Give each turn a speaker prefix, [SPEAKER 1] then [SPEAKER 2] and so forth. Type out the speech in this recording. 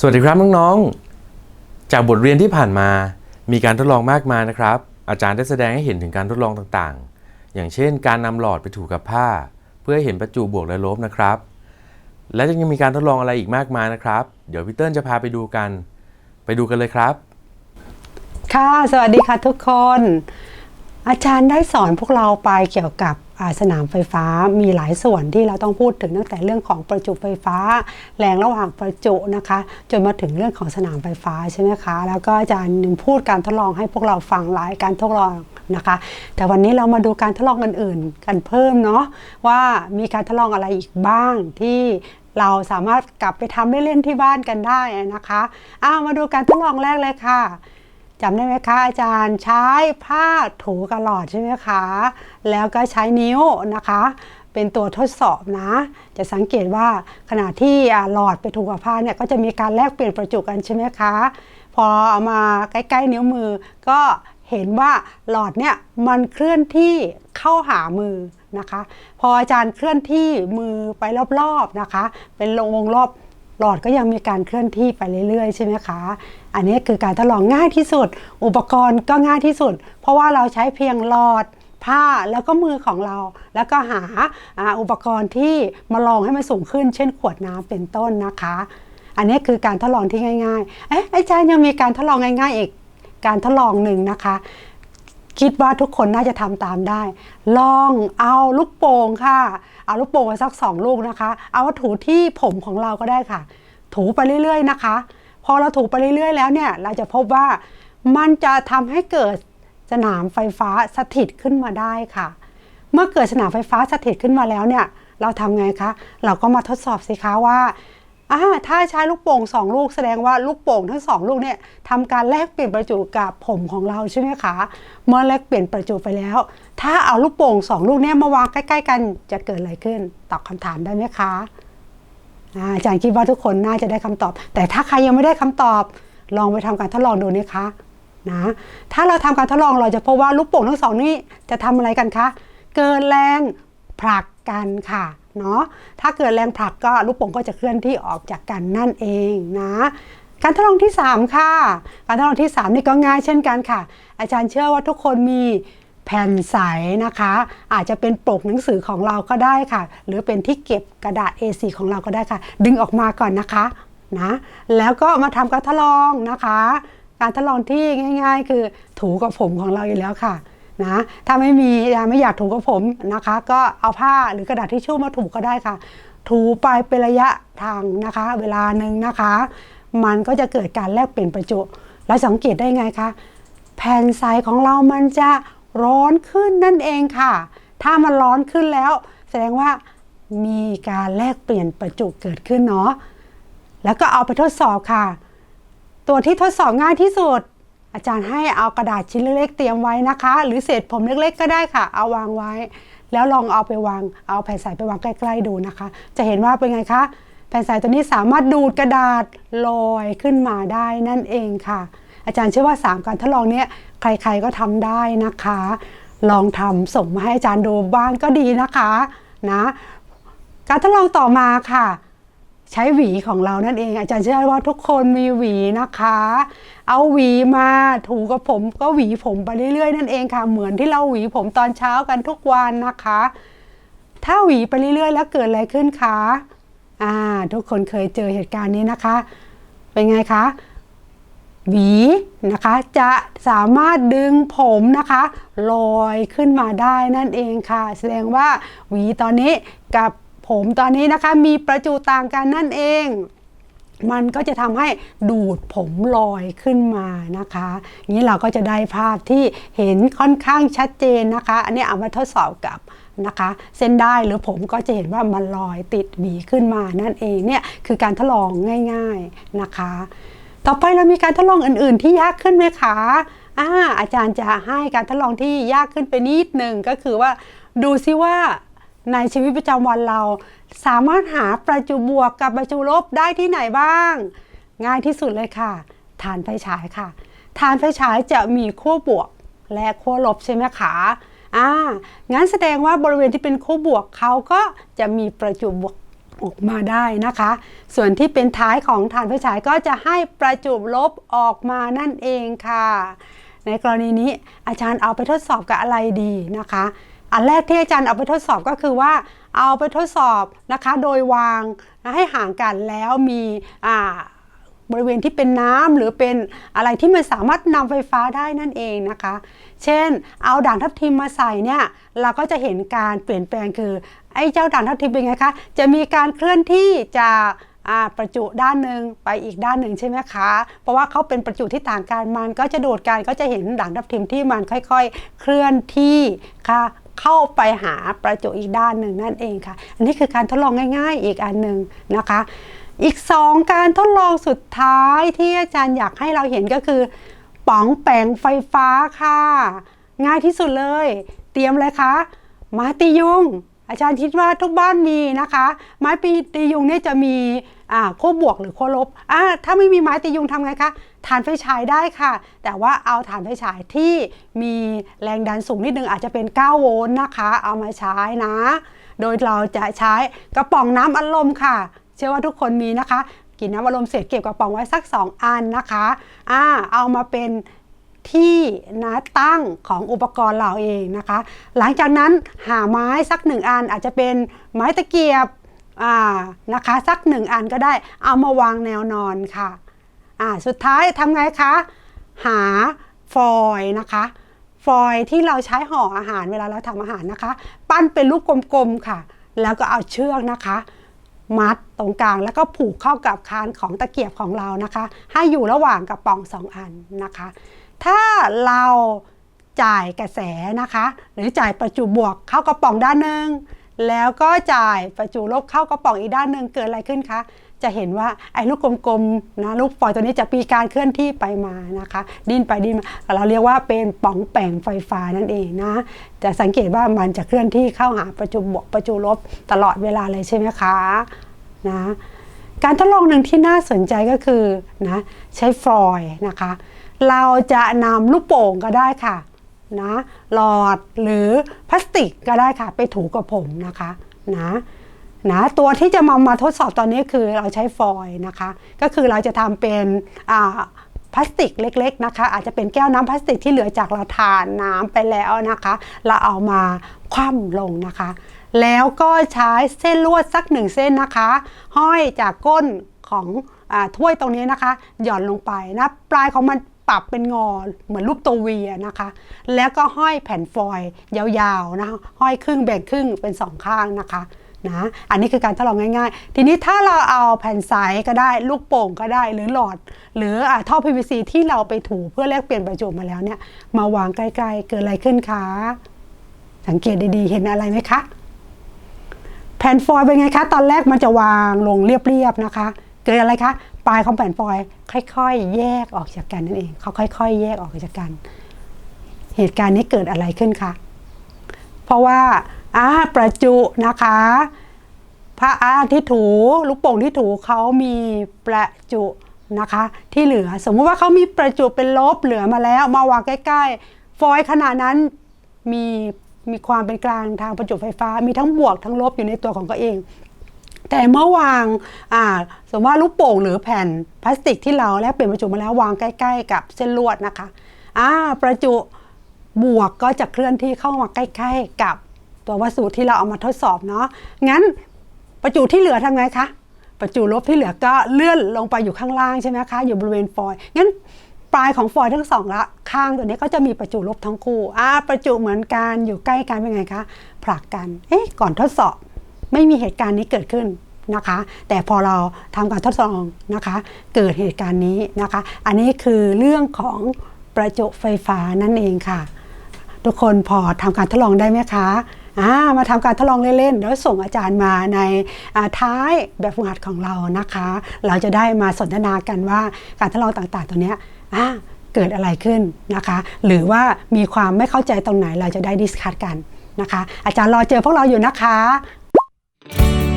[SPEAKER 1] สวัสดีครับน้องๆ จากบทเรียนที่ผ่านมา มีการทดลองมากมายนะครับ อาจารย์ได้แสดงให้เห็นถึงการทดลองต่างๆ อย่างเช่น การนำหลอดไปถูกับผ้า เพื่อให้เห็นประจุบวกและลบนะครับ และยังมีการทดลองอะไรอีกมากมายนะครับ เดี๋ยวพี่เติ้ลจะพาไปดูกัน ไปดูกันเลยครับ
[SPEAKER 2] ค่ะ สวัสดีค่ะทุกคน อาจารย์ได้สอนพวกเราไปเกี่ยวกับ สนามไฟฟ้ามีหลายส่วนที่เราต้องพูดถึงตั้งแต่เรื่องของประจุไฟฟ้า แรงระหว่างประจุนะคะ จนมาถึงเรื่องของสนามไฟฟ้าใช่ไหมคะ แล้วก็อาจารย์ยังพูดการทดลองให้พวกเราฟังหลายการทดลองนะคะ แต่วันนี้เรามาดูการทดลองอื่นๆ กันเพิ่มเนาะว่ามีการทดลองอะไรอีกบ้างที่เราสามารถกลับไปทำเล่นๆที่บ้านกันได้นะคะอ้าวมาดูการทดลองแรกเลยค่ะ จำได้ไหมคะอาจารย์ใช้ผ้าถูกระหลอดใช่ไหมคะ แล้วก็ใช้นิ้วนะคะ เป็นตัวทดสอบนะ จะสังเกตว่าขณะที่หลอดไปถูกกับผ้าเนี่ยก็จะมีการแลกเปลี่ยนประจุกันใช่ไหมคะ พอเอามาใกล้ๆนิ้วมือ ก็เห็นว่าหลอดเนี่ยมันเคลื่อนที่เข้าหามือนะคะ พออาจารย์เคลื่อนที่มือไปรอบๆนะคะ เป็นวงรอบ หลอดก็ยังมีการเคลื่อนที่ไปเรื่อยๆ ใช่ไหมคะ อันนี้คือการทดลองง่ายที่สุด อุปกรณ์ก็ง่ายที่สุด เพราะว่าเราใช้เพียงหลอดผ้าแล้วก็มือของเรา แล้วก็หาอุปกรณ์ที่มาลองให้มันสูงขึ้น เช่นขวดน้ำเป็นต้นนะคะ อันนี้คือการทดลองที่ง่ายๆ เอ๊ะอาจารย์ยังมีการทดลองง่าย ๆ อีกการทดลองหนึ่งนะคะ คิดว่าทุกคนน่าจะทำตามได้ ลองเอาลูกโป่งค่ะ เอาลูกโป่งมาสักสองลูกนะคะ เอาถูที่ผมของเราก็ได้ค่ะ ถูไปเรื่อยๆนะคะ พอเราถูไปเรื่อยๆ แล้วเนี่ยเราจะพบว่ามันจะทำให้เกิดสนามไฟฟ้าสถิตขึ้นมาได้ค่ะ เมื่อเกิดสนามไฟฟ้าสถิตขึ้นมาแล้วเนี่ยเราทำไงคะ เราก็มาทดสอบสิคะว่า อ่าถ้าใช้ลูกโป่งสองลูกแสดงว่าลูกโป่งทั้งสองลูกเนี่ยทำการแลกเปลี่ยนประจุกับผมของเราใช่ไหมคะเมื่อแลกเปลี่ยนประจุไปแล้ว ถ้าเอาลูกโป่งสองลูกเนี่ยมาวางใกล้ๆ กันจะเกิดอะไรขึ้น ตอบคำถามได้ไหมคะอาจารย์คิดว่าทุกคนน่าจะได้คำตอบ แต่ถ้าใครยังไม่ได้คำตอบ ลองไปทำการทดลองดูนะคะนะถ้าเราทำการทดลองเราจะพบว่าลูกโป่งทั้งสองนี้จะทำอะไรกันคะ เกิดแรงผลักกันค่ะ เนาะถ้าเกิดแรงผลักก็ลูกโป่งก็จะเคลื่อนที่ออกจากกันนั่นเองนะการทดลองที่ 3 ค่ะ การทดลองที่ 3 นี่ก็ง่ายเช่นกันค่ะ อาจารย์เชื่อว่าทุกคนมีแผ่นใสนะคะ อาจจะเป็นปกหนังสือของเราก็ได้ค่ะ หรือเป็นที่เก็บกระดาษ A4 ของเราก็ได้ค่ะ ดึงออกมาก่อนนะคะนะแล้วก็มาทำการทดลองนะคะ การทดลองที่ง่าย ๆ คือถูกับผมของเราอยู่แล้วค่ะ นะถ้าไม่มีไม่อยากถูกับผมนะคะ ก็เอาผ้าหรือกระดาษทิชชู่มาถูก็ได้ค่ะ ถูไปเป็นระยะทางนะคะ เวลาหนึ่งนะคะ มันก็จะเกิดการแลกเปลี่ยนประจุเราสังเกตได้ไงคะแผ่นใสของเรามันจะร้อนขึ้นนั่นเองค่ะ ถ้ามันร้อนขึ้นแล้ว แสดงว่ามีการแลกเปลี่ยนประจุเกิดขึ้นเนาะแล้วก็เอาไปทดสอบค่ะ ตัวที่ทดสอบง่ายที่สุด อาจารย์ให้เอากระดาษชิ้นเล็กๆ เตรียมไว้นะคะ หรือเศษผมเล็กๆ ก็ได้ค่ะ เอาวางไว้ แล้วลองเอาไปวาง เอาแผ่นใสไปวางใกล้ๆดูนะคะ จะเห็นว่าเป็นไงคะ แผ่นใสตัวนี้สามารถดูดกระดาษลอยขึ้นมาได้นั่นเองค่ะ อาจารย์เชื่อว่า 3 การทดลองเนี้ยใครๆก็ทำได้นะคะ ลองทำส่งมาให้อาจารย์ดูบ้างก็ดีนะคะนะ การทดลองต่อมาค่ะ ใช้หวีของเรานั่นเอง อาจารย์เชื่อว่าทุกคนมีหวีนะคะ เอาหวีมาถูกับผมก็หวีผมไปเรื่อยๆนั่นเองค่ะ เหมือนที่เราหวีผมตอนเช้ากันทุกวันนะคะ ถ้าหวีไปเรื่อยๆ แล้วเกิดอะไรขึ้นคะอ่าทุกคนเคยเจอเหตุการณ์นี้นะคะ เป็นไงคะหวีนะคะจะสามารถดึงผมนะคะลอยขึ้นมาได้นั่นเองค่ะ แสดงว่าหวีตอนนี้กับ ผมตอนนี้นะคะมีประจุต่างกันนั่นเอง มันก็จะทำให้ดูดผมลอยขึ้นมานะคะนี้เราก็จะได้ภาพที่เห็นค่อนข้างชัดเจนนะคะ อันนี้เอามาทดสอบกับนะคะเส้นได้หรือผมก็จะเห็นว่ามันลอยติดหวีขึ้นมานั่นเองเนี่ยคือการทดลองง่าย ๆนะคะ ต่อไปเรามีการทดลองอื่น ๆ ที่ยากขึ้นไหมคะอาอาจารย์จะให้การทดลองที่ยากขึ้นไปนิดหนึ่งก็คือว่าดูซิว่า ในชีวิตประจำวันเรา สามารถหาประจุบวกกับประจุลบได้ที่ไหนบ้าง ง่ายที่สุดเลยค่ะ ฐานไฟฉายค่ะ ฐานไฟฉายจะมีขั้วบวกและขั้วลบใช่ไหมคะอ่างั้นแสดงว่าบริเวณที่เป็นขั้วบวกเขาก็จะมีประจุบวกออกมาได้นะคะ ส่วนที่เป็นท้ายของฐานไฟฉายก็จะให้ประจุลบออกมานั่นเองค่ะ ในกรณีนี้อาจารย์เอาไปทดสอบกับอะไรดีนะคะ อันแรกที่อาจารย์เอาไปทดสอบก็คือว่าเอาไปทดสอบนะคะโดยวางให้ห่างกันแล้วมีบริเวณที่เป็นน้ำหรือเป็นอะไรที่มันสามารถนำไฟฟ้าได้นั่นเองนะคะ เช่น เอาด่างทับทิมมาใส่เนี่ยเราก็จะเห็นการเปลี่ยนแปลงคือไอ้เจ้าด่างทับทิมเป็นไงคะจะมีการเคลื่อนที่จากประจุด้านหนึ่งไปอีกด้านหนึ่งใช่ไหมคะ เพราะว่าเขาเป็นประจุที่ต่างกันมันก็จะโดดกันก็จะเห็นด่างทับทิมที่มันค่อย ๆ เคลื่อนที่ค่ะ เข้าไปหาประจุอีกด้านหนึ่งนั่นเองค่ะ อันนี้คือการทดลองง่าย ๆ อีกอันหนึ่งนะคะ อีก 2 การทดลองสุดท้ายที่อาจารย์อยากให้เราเห็นก็คือป๋องแปลงไฟฟ้าค่ะ ง่ายที่สุดเลย เตรียมเลยคะไม้ตียุง อาจารย์คิดว่าทุกบ้านมีนะคะ ไม้ปีตียุงเนี่ยจะมี อ่าขั้วบวกหรือขั้วลบอ่าถ้าไม่มีไม้ตียุงทำไงคะฐานไฟฉายได้ค่ะ แต่ว่าเอาฐานไฟฉายที่มีแรงดันสูงนิดนึงอาจจะเป็น 9 โวลต์นะคะ เอามาใช้นะ โดยเราจะใช้กระป๋องน้ำอัดลมค่ะ เชื่อว่าทุกคนมีนะคะ กินน้ำอัดลมเสร็จเก็บกระป๋องไว้สัก 2 อันนะคะอ่าเอามาเป็นที่นะตั้งของอุปกรณ์เราเองนะคะ หลังจากนั้นหาไม้สักหนึ่งอันอาจจะเป็นไม้ตะเกียบ อ่านะคะ สักหนึ่งอันก็ได้เอามาวางแนวนอนค่ะอ่าสุดท้ายทำไงคะ หาฟอยล์นะคะ ฟอยล์ที่เราใช้ห่ออาหารเวลาเราทำอาหารนะคะ ปั้นเป็นลูกกลมๆค่ะ แล้วก็เอาเชือกนะคะ มัดตรงกลางแล้วก็ผูกเข้ากับคานของตะเกียบของเรานะคะ ให้อยู่ระหว่างกระป๋องสองอันนะคะ ถ้าเราจ่ายกระแสนะคะ หรือจ่ายประจุบวกเข้ากระป๋องด้านหนึ่ง แล้วก็จ่ายประจุลบเข้ากระป๋องอีกด้านหนึ่งเกิดอะไรขึ้นคะ จะเห็นว่าไอ้ลูกกลมๆนะลูกฟอยล์ตัวนี้จะมีการเคลื่อนที่ไปมานะคะ ดิ้นไปดิ้นมาเราเรียกว่าเป็นป๋องแป่งไฟฟ้านั่นเองนะจะสังเกตว่ามันจะเคลื่อนที่เข้าหาประจุบวกประจุลบตลอดเวลาเลยใช่ไหมคะนะการทดลองหนึ่งที่น่าสนใจก็คือนะใช้ฟอยล์นะคะ เราจะนำลูกโป่งก็ได้ค่ะ นะหลอดหรือพลาสติกก็ได้ค่ะ ไปถูกับผมนะคะนะนะตัวที่จะมามาทดสอบตอนนี้คือเราใช้ฟอยล์นะคะ ก็คือเราจะทำเป็นพลาสติกเล็กๆนะคะ อาจจะเป็นแก้วน้ำพลาสติกที่เหลือจากเราทานน้ำไปแล้วนะคะ เราเอามาคว่ำลงนะคะ แล้วก็ใช้เส้นลวดสักหนึ่งเส้นนะคะ ห้อยจากก้นของอถ้วยตรงนี้นะคะ หย่อนลงไปนะปลายของมัน ปรับเป็นงอเหมือนรูปตัววีนะคะ แล้วก็ห้อยแผ่นฟอยล์ยาวๆนะห้อยครึ่งแบ่งครึ่งเป็นสองข้างนะคะนะอันนี้คือการทดลองง่ายๆ ทีนี้ถ้าเราเอาแผ่นใสก็ได้ลูกโป่งก็ได้หรือหลอด หรืออาท่อ PVC ที่เราไปถูเพื่อแลกเปลี่ยนประจุมาแล้วเนี่ย มาวางใกล้ๆ เกิดอะไรขึ้นคะ สังเกตดีๆ เห็นอะไรไหมคะ แผ่นฟอยล์เป็นไงคะ ตอนแรกมันจะวางลงเรียบๆนะคะ เกิดอะไรคะปลายของแผ่นฟอยล์ค่อย ๆ แยกออกจากกันนั่นเองเขาค่อย ๆ แยกออกจากกัน เหตุการณ์นี้เกิดอะไรขึ้นคะเพราะว่าอ่าประจุนะคะพระอาที่ถูลูกโป่งที่ถูเขามีประจุนะคะ ที่เหลือสมมุติว่าเขามีประจุเป็นลบเหลือมาแล้วมาวางใกล้ๆ ฟอยขนาดนั้นมีมีความเป็นกลางทางประจุไฟฟ้า มีทั้งบวกทั้งลบอยู่ในตัวของเขาเอง แต่เมื่อวางอ่าสมมติว่าลูกโป่งหรือแผ่นพลาสติกที่เราแลกเปลี่ยนประจุมาแล้ววางใกล้ ๆ กับเส้นลวดนะคะอ่าประจุบวกก็จะเคลื่อนที่เข้ามาใกล้ ๆ กับตัววัสดุที่เราเอามาทดสอบเนาะงั้นประจุที่เหลือทำไงคะประจุลบที่เหลือก็เลื่อนลงไปอยู่ข้างล่างใช่ไหมคะ อยู่บริเวณฟอยล์งั้นปลายของฟอยล์ทั้งสองละข้างตัวนี้ก็จะมีประจุลบทั้งคู่อ่าประจุเหมือนกันอยู่ใกล้กันเป็นไงคะผลักกันเอ๊ะก่อนทดสอบ ไม่มีเหตุการณ์นี้เกิดขึ้นนะคะ แต่พอเราทำการทดลองนะคะ เกิดเหตุการณ์นี้นะคะ อันนี้คือเรื่องของประจุไฟฟ้านั่นเองค่ะ ทุกคนพอทำการทดลองได้ไหมคะามาทำการทดลองเล่นๆ แล้วส่งอาจารย์มาในาท้ายแบบฝึกหัดของเรานะคะ เราจะได้มาสนทนากันว่าการทดลองต่างๆ ตัวเนี้ยเกิดอะไรขึ้นนะคะ หรือว่ามีความไม่เข้าใจตรงไหนเราจะได้ดิสคัทกันนะคะ อาจารย์รอเจอพวกเราอยู่นะคะ Bye.